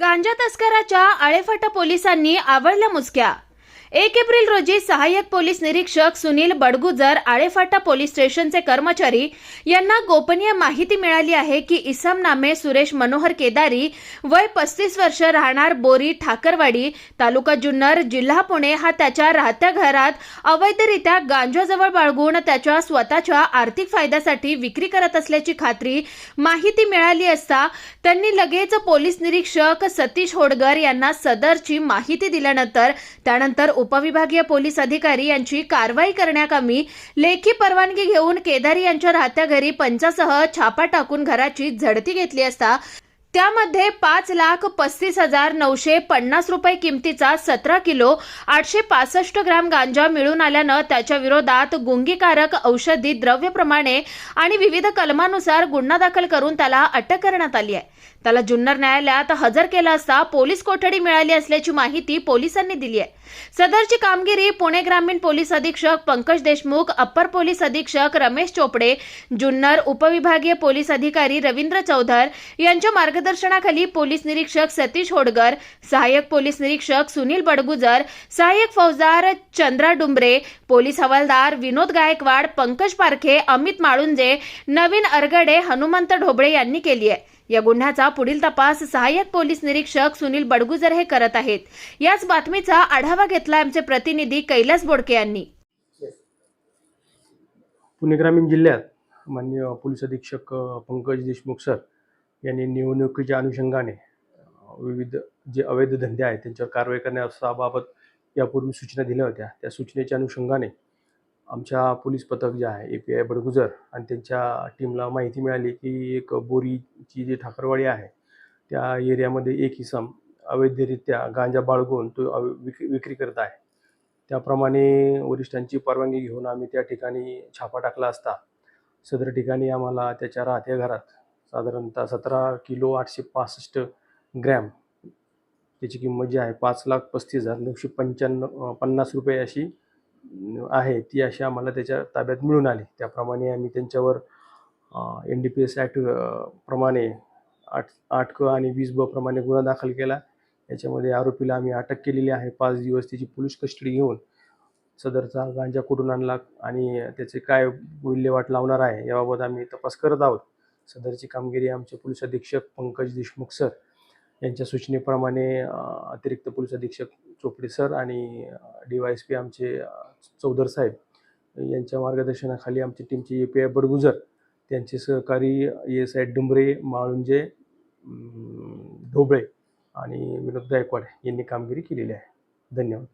गांजा तस्कराच्या आळेफाटा पोलिसांनी आवडल्या मुसक्या. एक एप्रिल रोजी सहाय्यक पोलीस निरीक्षक सुनील बडगुजर आळेफाटा पोलीस स्टेशनचे कर्मचारी यांना गोपनीय माहिती मिळाली आहे की इसम नामे सुरेश मनोहर केदारी वय पस्तीस वर्ष राहणार बोरी ठाकरवाडी तालुका जुन्नर जिल्हा पुणे. हा त्याच्या राहत्या घरात अवैधरित्या गांजाजवळ बाळगून त्याच्या स्वतःच्या आर्थिक फायद्यासाठी विक्री करत असल्याची खात्री माहिती मिळाली असता त्यांनी लगेच पोलीस निरीक्षक सतीश होडगर यांना सदरची माहिती दिल्यानंतर त्यानंतर उपविभागीय पोलीस अधिकारी यांची कारवाई करण्याकामी लेखी परवानगी घेऊन केदारी यांच्या राहत्या घरी पंचासह छापा टाकून घराची झडती घेतली असता त्यामध्ये पाच लाख पस्तीस हजार नऊशे पन्नास रुपये किमतीचा सतरा किलो आठशे पासष्ट ग्राम गांजा मिळून आल्यानं त्याच्या विरोधात गुंगीकारक औषधी द्रव्यप्रमाणे आणि विविध कलमानुसार गुन्हा दाखल करून त्याला अटक करण्यात आली आहे. त्याला जुन्नर न्यायालयात हजर केला असता पोलीस कोठडी मिळाली असल्याची माहिती पोलिसांनी दिली आहे. सदरची कामगिरी पुणे ग्रामीण पोलीस अधीक्षक पंकज देशमुख अप्पर पोलीस अधीक्षक रमेश चोपडे जुन्नर उपविभागीय पोलीस अधिकारी रवींद्र चौधर यांच्या मार्गदर्शन मार्गदर्शनाखाली पोलीस निरीक्षक सतीश होडगर सहाय्यक पोलीस निरीक्षक सुनील बडगुजर सहाय्यक फौजदार चंद्रा डुंबरे पोलीस हवालदार विनोद गायकवाड पंकज पारखे अमित माळुंजे नवीन अरगडे हनुमंत ढोबळे यांनी केली आहे. या गुन्ह्याचा पुढील तपास सहाय्यक पोलीस निरीक्षक सुनील बडगुजर हे करत आहेत. याच बातमीचा आढावा घेतला आमचे प्रतिनिधी कैलास बोडके यांनी. पुणे ग्रामीण जिल्ह्यात माननीय पोलीस अधीक्षक पंकज देशमुख सर यांनी निवडणुकीच्या अनुषंगाने विविध जे अवैध धंदे आहेत त्यांच्यावर कारवाई करण्याबाबत यापूर्वी सूचना दिल्या होत्या. त्या सूचनेच्या अनुषंगाने आमच्या पोलीस पथक जे आहे ए पी आय बडगुजर आणि त्यांच्या टीमला माहिती मिळाली की एक बोरीची जी ठाकरवाडी आहे त्या एरियामध्ये एक इसम अवैधरित्या गांजा बाळगून तो अव- विक्री विक्री करत आहे. त्याप्रमाणे वरिष्ठांची परवानगी घेऊन आम्ही त्या ठिकाणी छापा टाकला असता. सदर ठिकाणी आम्हाला त्याच्या राहत्या घरात साधारणतः सतरा किलो आठशे पासष्ट ग्रॅम. त्याची किंमत जी आहे पाच लाख पस्तीस हजार नऊशे पंच्याण्णव पन्नास रुपये अशी आहे. ती अशी आम्हाला त्याच्या ताब्यात मिळून आली. त्याप्रमाणे आम्ही त्यांच्यावर N D P S act प्रमाणे आठ आठ क आणि वीस ब प्रमाणे गुन्हा दाखल केला. याच्यामध्ये आरोपीला आम्ही अटक केलेली आहे. पाच दिवस त्याची पोलीस कस्टडी घेऊन सदरचा गांजा कुठून आणला आणि त्याचे काय विल्हेवाट लावणार आहे याबाबत आम्ही तपास करत आहोत. सदरची कामगिरी आमचे पोलीस अधीक्षक पंकज देशमुख सर यांच्या सूचनेप्रमाणे अतिरिक्त पोलीस अधीक्षक चोपडे सर आणि डी वाय एस पी आमचे चौधर साहेब यांच्या मार्गदर्शनाखाली आमची टीमचे ए पी आय बडगुजर त्यांचे सहकारी A S I Dumbre Malunje Dhoble आणि विनोद गायकवाड यांनी कामगिरी केलेली आहे. धन्यवाद.